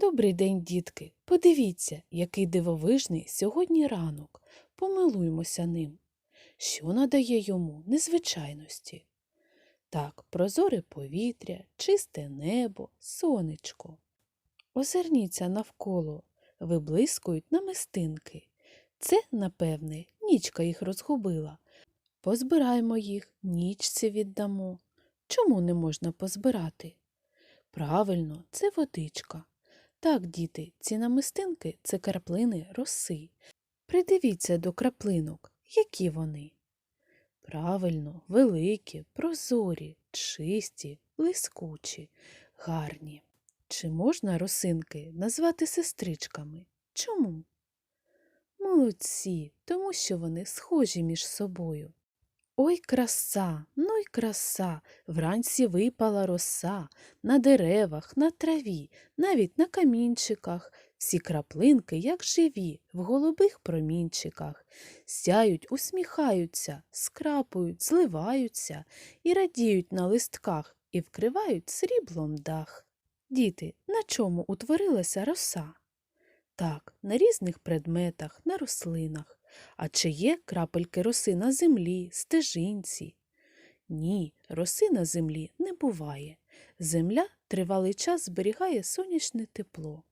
Добрий день, дітки. Подивіться, який дивовижний сьогодні ранок. Помилуймося ним. Що надає йому незвичайності? Так, прозоре повітря, чисте небо, сонечко. Озирніться навколо, виблискують намистинки. Це, напевне, нічка їх розгубила. Позбираємо їх, нічці віддамо. Чому не можна позбирати? Правильно, це водичка. Так, діти, ці намистинки це краплини роси. Придивіться до краплинок, які вони. Правильно, великі, прозорі, чисті, блискучі, гарні. Чи можна росинки назвати сестричками? Чому? Молодці, тому що вони схожі між собою. Ой, краса, ну й краса, вранці випала роса, на деревах, на траві, навіть на камінчиках, всі краплинки, як живі, в голубих промінчиках, сяють, усміхаються, скрапують, зливаються і радіють на листках і вкривають сріблом дах. Діти, на чому утворилася роса? Так, на різних предметах, на рослинах. А чи є крапельки роси на землі, стежинці? Ні, роси на землі не буває. Земля тривалий час зберігає сонячне тепло.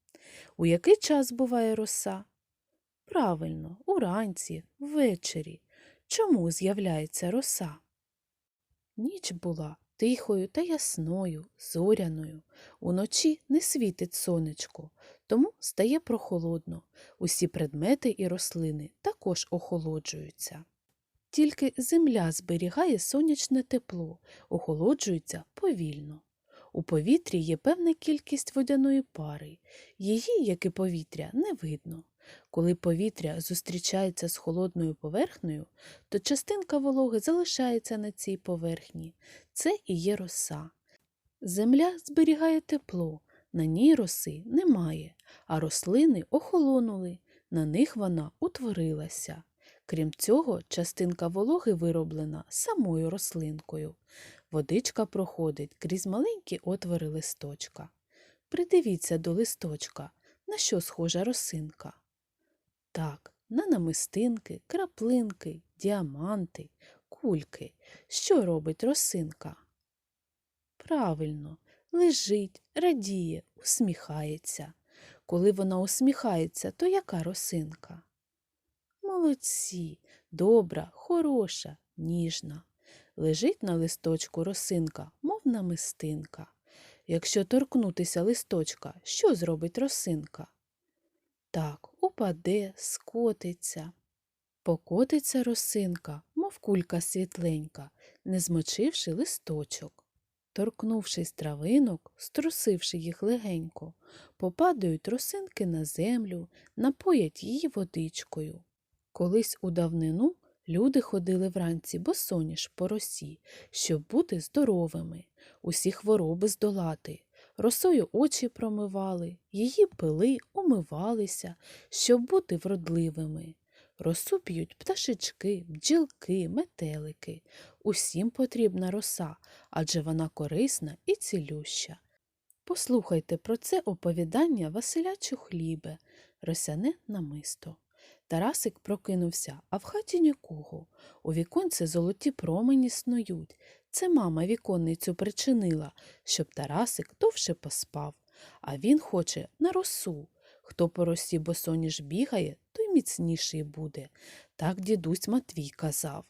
У який час буває роса? Правильно, уранці, ввечері. Чому з'являється роса? Ніч була тихою та ясною, зоряною. Уночі не світить сонечко, тому стає прохолодно. Усі предмети і рослини також охолоджуються. Тільки земля зберігає сонячне тепло, охолоджується повільно. У повітрі є певна кількість водяної пари. Її, як і повітря, не видно. Коли повітря зустрічається з холодною поверхнею, то частинка вологи залишається на цій поверхні. Це і є роса. Земля зберігає тепло, на ній роси немає, а рослини охолонули, на них вона утворилася. Крім цього, частинка вологи вироблена самою рослинкою. Водичка проходить крізь маленькі отвори листочка. Придивіться до листочка, на що схожа росинка. Так, на намистинки, краплинки, діаманти, кульки. Що робить росинка? Правильно, лежить, радіє, усміхається. Коли вона усміхається, то яка росинка? Молодці, добра, хороша, ніжна. Лежить на листочку росинка, мов намистинка. Якщо торкнутися листочка, що зробить росинка? Так, упаде, скотиться. Покотиться росинка, мов кулька світленька, не змочивши листочок. Торкнувшись травинок, струсивши їх легенько, попадають росинки на землю, напоять її водичкою. Колись у давнину люди ходили вранці босоніж по росі, щоб бути здоровими, усі хвороби здолати. Росою очі промивали, її пили, умивалися, щоб бути вродливими. Росу п'ють пташечки, бджілки, метелики. Усім потрібна роса, адже вона корисна і цілюща. Послухайте про це оповідання Василя Чухлібе, росяне намисто. Тарасик прокинувся, а в хаті нікого. У віконці золоті промені снують. Це мама віконницю причинила, щоб Тарасик довше поспав. А він хоче на росу. Хто по росі босоніж бігає, той міцніший буде. Так дідусь Матвій казав.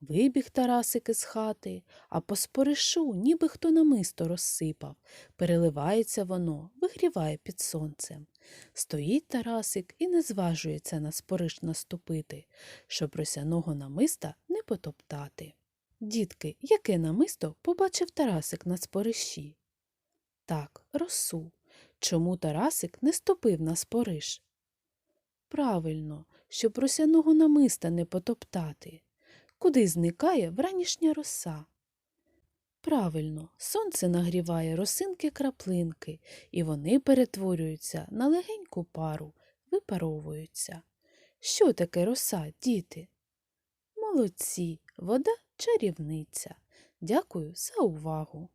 Вибіг Тарасик із хати, а по споришу, ніби хто намисто розсипав. Переливається воно, вигріває під сонцем. Стоїть Тарасик і не зважується на спориш наступити, щоб росяного намиста не потоптати. Дітки, яке намисто побачив Тарасик на спориші? Так, росу. Чому Тарасик не ступив на спориш? Правильно, щоб росяного намиста не потоптати. Куди зникає вранішня роса? Правильно, сонце нагріває росинки краплинки, і вони перетворюються на легеньку пару, випаровуються. Що таке роса, діти? Молодці, вода чарівниця. Дякую за увагу.